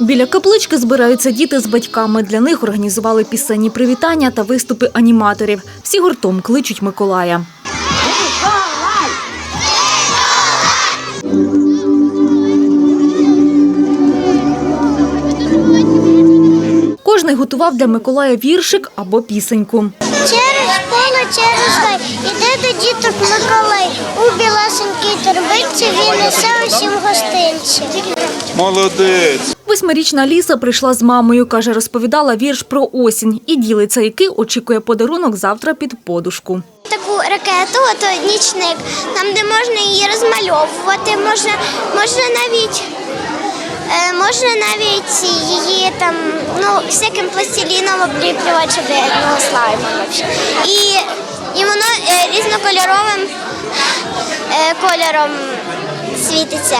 Біля каплички збираються діти з батьками. Для них організували пісенні привітання та виступи аніматорів. Всі гуртом кличуть Миколая. Кожний готував для Миколая віршик або пісеньку. Через поле, через гай, іде до діток Миколай. У біласенькій торбинці він несе усім гостинці. Молодець. Восьмирічна Ліса прийшла з мамою, каже, розповідала вірш про осінь і ділиться, який очікує подарунок завтра під подушку. Таку ракету, ото нічник, там де можна її розмальовувати, можна, можна навіть. е, Можна навіть її там, ну, всяким пластиліном обліплювати, щоб ну, вообще. І, і воно е, різнокольоровим е, кольором світиться.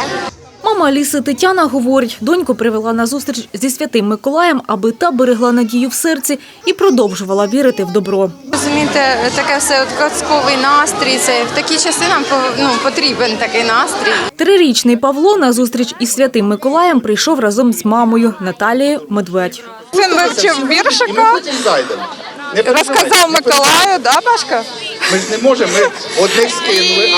Мама Аліси Тетяна говорить, доньку привела на зустріч зі святим Миколаєм, аби та берегла надію в серці і продовжувала вірити в добро. Розумієте, таке все от казковий настрій. Це в такі часи нам ну, потрібен такий настрій. Трирічний Павло на зустріч із святим Миколаєм прийшов разом з мамою Наталією Медведь. Син вивчив віршика, розказав Миколаю, да, Пашка? Ми ж не можемо, ми одних скинули. І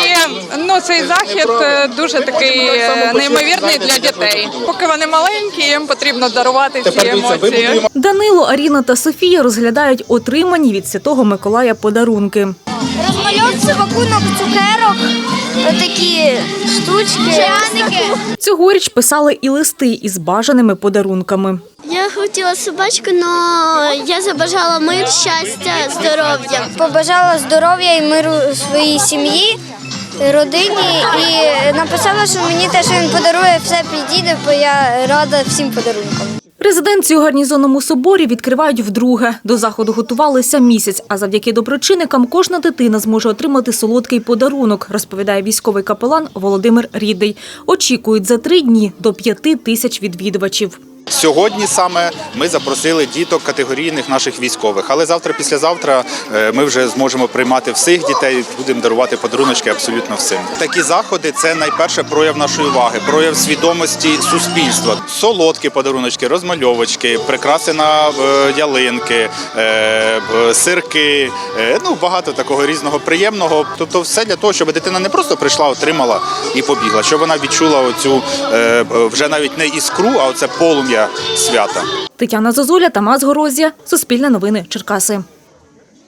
ну, цей захід е, дуже такий е, неймовірний для дітей. Поки вони маленькі, їм потрібно дарувати ці емоції. Данило, Аріна та Софія розглядають отримані від святого Миколая подарунки. Розмальовці пакунок цукерок, такі штучки. Пряники. Цьогоріч писали і листи із бажаними подарунками. Я хотіла собачку, але я забажала мир, щастя, здоров'я. Побажала здоров'я і миру своїй сім'ї, родині і написала, що мені те, що він подарує, все підійде, бо я рада всім подарункам. Резиденцію гарнізонному соборі відкривають вдруге. До заходу готувалися місяць, а завдяки доброчинникам кожна дитина зможе отримати солодкий подарунок, розповідає військовий капелан Володимир Рідий. Очікують за три дні до п'яти тисяч відвідувачів. Сьогодні саме ми запросили діток категорійних наших військових, але завтра, післязавтра е, ми вже зможемо приймати всіх дітей, будемо дарувати подаруночки абсолютно всім. Такі заходи це найперше прояв нашої уваги, прояв свідомості суспільства. Солодкі подаруночки, розмальовочки, прикраси на е, ялинки, е, сирки. Ну багато такого різного приємного. Тобто, все для того, щоб дитина не просто прийшла, отримала і побігла, щоб вона відчула оцю вже навіть не іскру, а оце полум'я свята. Тетяна Зозуля, Тамас Горозія, Суспільне новини, Черкаси.